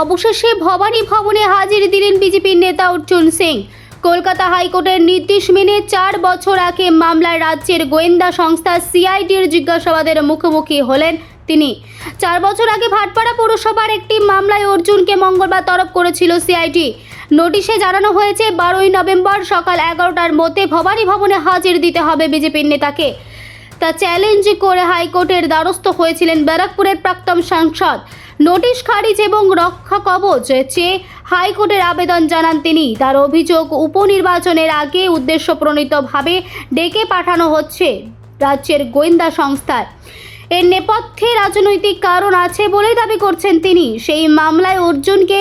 অবশেষে ভবানী ভবনে হাজির দিলেন বিজেপির নেতা অর্জুন সিং। কলকাতা হাইকোর্টের নির্দেশ মেনে চার বছর আগে মামলায় রাজ্যের গোয়েন্দা সংস্থা সিআইডির জিজ্ঞাসাবাদের মুখোমুখি হলেন তিনি। চার বছর আগে ভাটপাড়া পৌরসভার একটি মামলায় অর্জুনকে মঙ্গলবার তরফ করেছিল সিআইডি। নোটিশে জানানো হয়েছে, বারোই নভেম্বর সকাল এগারোটার মধ্যে ভবানী ভবনে হাজির দিতে হবে বিজেপির নেতাকে। তা চ্যালেঞ্জ করে হাইকোর্টের দ্বারস্থ হয়েছিলেন ব্যারাকপুরের প্রাক্তন সাংসদ। নোটিশ খারিজ এবং রক্ষা কবচ চেয়ে হাইকোর্টের আবেদন জানান তিনি। তার অভিযোগ, উপনির্বাচনের আগে উদ্দেশ্যপ্রণীতভাবে ডেকে পাঠানো হচ্ছে রাজ্যের গোয়েন্দা সংস্থায় এর নেপথ্যে রাজনৈতিক কারণ আছে বলেই দাবি করছেন তিনি। সেই মামলায় অর্জুনকে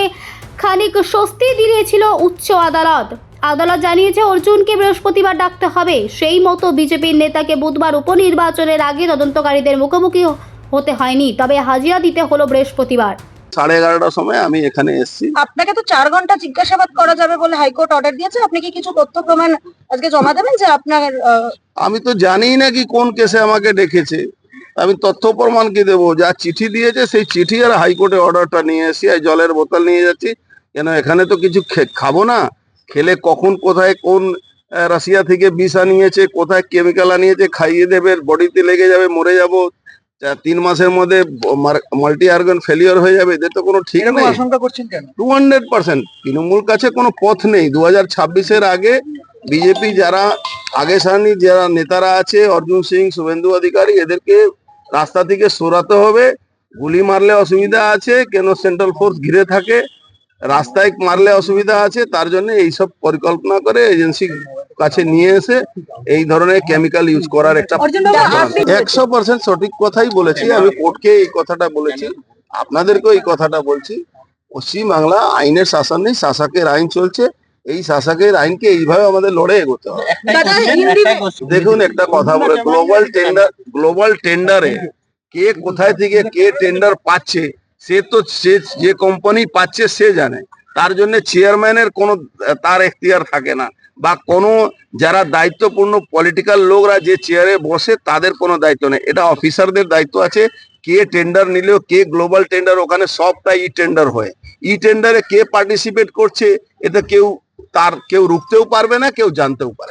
খানিক স্বস্তি দিয়েছিল উচ্চ আদালত। আদালত জানিয়েছে অর্জুনকে বৃহস্পতিবার ডাকতে হবে। সেই মতো বিজেপির নেতাকে বুধবার উপনির্বাচনের আগে তদন্তকারীদের মুখোমুখি হতে হয়নি তবে হাজিরা দিতে হলো বৃহস্পতিবার। সাড়ে এগারোটার সময় আমি এখানে এসেছি। আপনাকে তো চার ঘণ্টা জিজ্ঞাসাবাদ করা যাবে বলে হাইকোর্ট অর্ডার দিয়েছে। আপনি কি কিছু তথ্য প্রমাণ আজকে জমা দেবেন যে আপনার আমি তো জানি না কি কোন কেসে আমাকে ডেকেছে। আমি তথ্য প্রমাণ কি দেবো? যা চিঠি দিয়েছে সেই চিঠি আর হাইকোর্টে অর্ডারটা নিয়ে এসেছি। আর জলের বোতল নিয়ে যাচ্ছি। কেন এখানে তো কিছু খে- খাব না? খেলে কখন কোথায় কোন রাশিয়া থেকে বিষ আনিয়েছে কোথায় কেমিক্যাল আনিয়েছে খাইয়ে দেবে বডিতে লেগে যাবে মরে যাব। তিন মাসের মধ্যে মাল্টি আর্গান ফেলিওর হয়ে যাবে এদের তো কোনো ঠিক নেই। আশঙ্কা করছেন কেন? টু হান্ড্রেড পার্সেন্ট তৃণমূল কাছে কোনো পথ নেই। দু হাজার ছাব্বিশের আগে বিজেপি যারা আগে সানি যারা নেতারা আছে অর্জুন সিং শুভেন্দু অধিকারী এদেরকে রাস্তা থেকে সরাতে হবে। গুলি মারলে অসুবিধা আছে কেন সেন্ট্রাল ফোর্স ঘিরে থাকে? রাস্তায় মারলে অসুবিধা আছে তার জন্য এইসব পরিকল্পনা করে এজেন্সি কাছে নিয়ে এসে এই ধরনের কেমিক্যাল ইউজ করার একটা একশো পার্সেন্ট সঠিক কথাই বলেছি আমি কোর্টকে এই কথাটা বলেছি আপনাদেরকেও এই কথাটা বলছি। পশ্চিম বাংলা আইনের শাসন নেই শাসকের আইন চলছে এই শাসকের আইনকে এইভাবে আমাদের লড়ে এগোতে হবে। দেখুন একটা কথা বলে গ্লোবাল টেন্ডার গ্লোবাল টেন্ডারে কে কোথায় থেকে কে টেন্ডার পাচ্ছে সে তো সে যে কোম্পানি পাচ্ছে সে জানে। তার জন্য চেয়ারম্যানের কোনো, তার এখতিয়ার থাকে না। বা কোনো যারা দায়িত্বপূর্ণ পলিটিক্যাল লোকরা যে চেয়ারে বসে, তাদের কোনো দায়িত্ব নেই। এটা অফিসারদের দায়িত্ব আছে। কে টেন্ডার নিলেও কে গ্লোবাল টেন্ডার ওখানে সবটা ই টেন্ডার হয়। ই টেন্ডারে কে পার্টিসিপেট করছে এটা কেউ তার, কেউ রুখতেও পারবে না, কেউ জানতেও পারবে না।